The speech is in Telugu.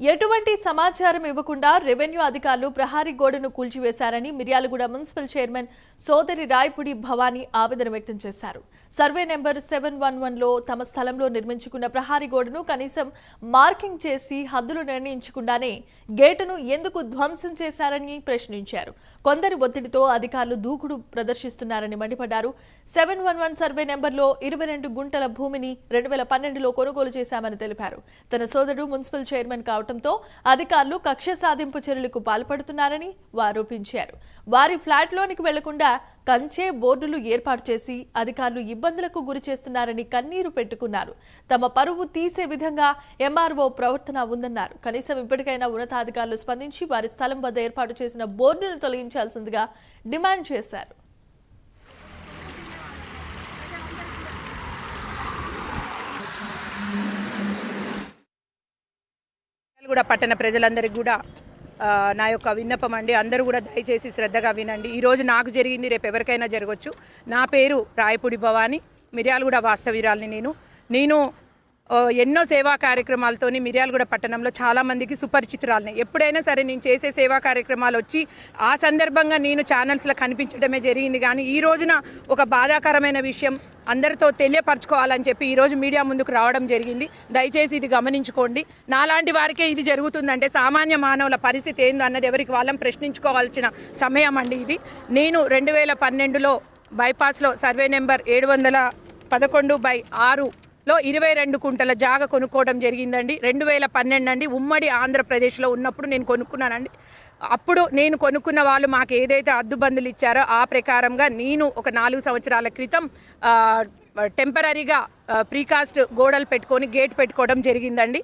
ఎటువంటి సమాచారం ఇవ్వకుండా రెవెన్యూ అధికారులు ప్రహారీ గోడను కూల్చివేశారని మిర్యాలగూడ మున్సిపల్ చైర్మన్ సోదరి రాయపుడి భవానీ ఆవేదన వ్యక్తం చేశారు. సర్వే నెంబర్ సెవెన్ వన్ వన్లో తమ స్థలంలో నిర్మించుకున్న ప్రహారీ గోడను కనీసం మార్కింగ్ చేసి హద్దులు నిర్ణయించకుండానే గేటును ఎందుకు ధ్వంసం చేశారని ప్రశ్నించారు. కొందరి ఒత్తిడితో అధికారులు దూకుడు ప్రదర్శిస్తున్నారని మండిపడ్డారు. సెవెన్ వన్ వన్ సర్వే నెంబర్లో ఇరవై రెండు గుంటల భూమిని రెండు వేల పన్నెండులో కొనుగోలు చేశామని తెలిపారు. తన సోదరుడు మున్సిపల్ చైర్మన్ కావడం రావడంతో అధికారులు కక్ష సాధింపు చర్యలకు పాల్పడుతున్నారని ఆరోపించారు వారి ఫ్లాట్లోనికి వెళ్ళకుండా కంచే బోర్డులు ఏర్పాటు చేసి అధికారులు ఇబ్బందులకు గురి చేస్తున్నారని కన్నీరు పెట్టుకున్నారు. తమ పరువు తీసే విధంగా ఎంఆర్ఓ ప్రవర్తన ఉందన్నారు. కనీసం ఇప్పటికైనా ఉన్నతాధికారులు స్పందించి వారి స్థలం వద్ద ఏర్పాటు చేసిన బోర్డును తొలగించాల్సిందిగా డిమాండ్ చేశారు. కూడా పట్టణ ప్రజలందరికీ కూడా నా యొక్క విన్నపం అండి. అందరూ కూడా దయచేసి శ్రద్ధగా వినండి. ఈరోజు నాకు జరిగింది రేపు ఎవరికైనా జరగవచ్చు నా పేరు రాయపూడి భవాని మిర్యాలగూడ వాస్తవీరాల్ని నేను. నేను ఎన్నో సేవా కార్యక్రమాలతోని మిర్యాలగూడ పట్టణంలో చాలామందికి సుపరిచితురాలని. ఎప్పుడైనా సరే నేను చేసే సేవా కార్యక్రమాలు వచ్చి ఆ సందర్భంగా నేను ఛానల్స్లో కనిపించడమే జరిగింది. కానీ ఈ రోజున ఒక బాధాకరమైన విషయం అందరితో తెలియపరచుకోవాలని చెప్పి ఈరోజు మీడియా ముందుకు రావడం జరిగింది. దయచేసి ఇది గమనించుకోండి. నాలాంటి వారికే ఇది జరుగుతుందంటే సామాన్య మానవుల పరిస్థితి ఏందో అన్నది ఎవరికి వాళ్ళని ప్రశ్నించుకోవాల్సిన సమయం అండి ఇది. నేను రెండు వేల పన్నెండులో బైపాస్లో సర్వే నెంబర్ ఏడు వందల పదకొండు బై ఆరు లో ఇరవై రెండు కుంటల జాగ కొనుక్కోవడం జరిగిందండి. రెండు వేల పన్నెండు అండి. ఉమ్మడి ఆంధ్రప్రదేశ్లో ఉన్నప్పుడు నేను కొనుక్కున్నానండి. అప్పుడు నేను కొనుక్కున్న వాళ్ళు మాకు ఏదైతే అద్దుబందులు ఇచ్చారో ఆ ప్రకారంగా నేను ఒక నాలుగు సంవత్సరాల క్రితం టెంపరీగా ప్రీకాస్ట్ గోడలు పెట్టుకొని గేట్ పెట్టుకోవడం జరిగిందండి.